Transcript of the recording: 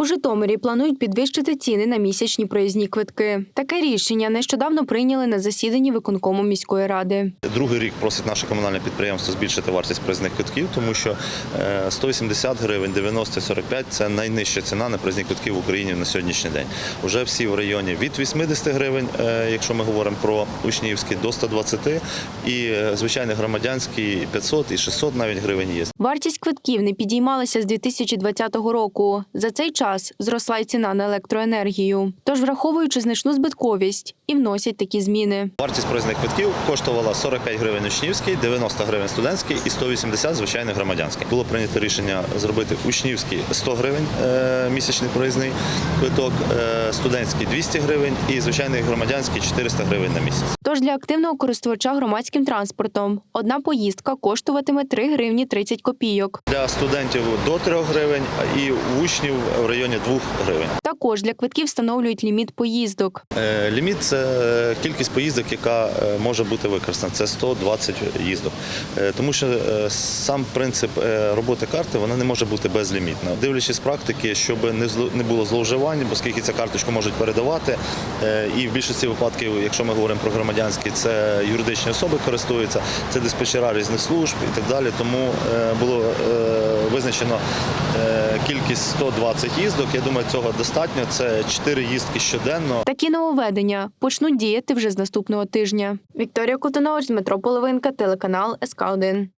У Житомирі планують підвищити ціни на місячні проїзні квитки. Таке рішення нещодавно прийняли на засіданні виконкому міської ради. Другий рік просить наше комунальне підприємство збільшити вартість проїзних квитків, тому що е, 180 гривень, 90-45 – це найнижча ціна на проїзні квитки в Україні на сьогоднішній день. Уже всі в районі від 80 гривень, е, якщо ми говоримо про учнівські, до 120, і е, звичайний громадянський 500 і 600 навіть гривень є. Вартість квитків не підіймалася з 2020 року. За цей час зросла й ціна на електроенергію. Тож, враховуючи значну збитковість, і вносять такі зміни. Вартість проїзних квитків коштувала 45 гривень учнівський, 90 гривень студентський і 180 звичайний громадянський. Було прийнято рішення зробити учнівський 100 гривень е, місячний проїзний квиток, е, студентський 200 гривень і звичайний громадянський 400 гривень на місяць. Тож для активного користувача громадським транспортом одна поїздка коштуватиме 3 гривні 30 копійок. Для студентів до 3 гривень і учнів в районі 2 гривень. Також для квитків встановлюють ліміт поїздок. Е, Ліміт це кількість поїздок, яка е, може бути використана. Це 120 їздок. Е, Тому що сам принцип роботи карти вона не може бути безлімітна. Дивлячись практики, щоб не було зловживань, оскільки цю карточку можуть передавати. І в більшості випадків, якщо ми говоримо про громадянські, це юридичні особи користуються, це диспетчера різних служб і так далі. Тому е, було е, визначено е, кількість 120 їздок. Я думаю, цього достатньо. Це 4 їздки щоденно. Такі нововведення почнуть діяти вже з наступного тижня. Вікторія Колтунович, Дмитро Половинка, телеканал СК 1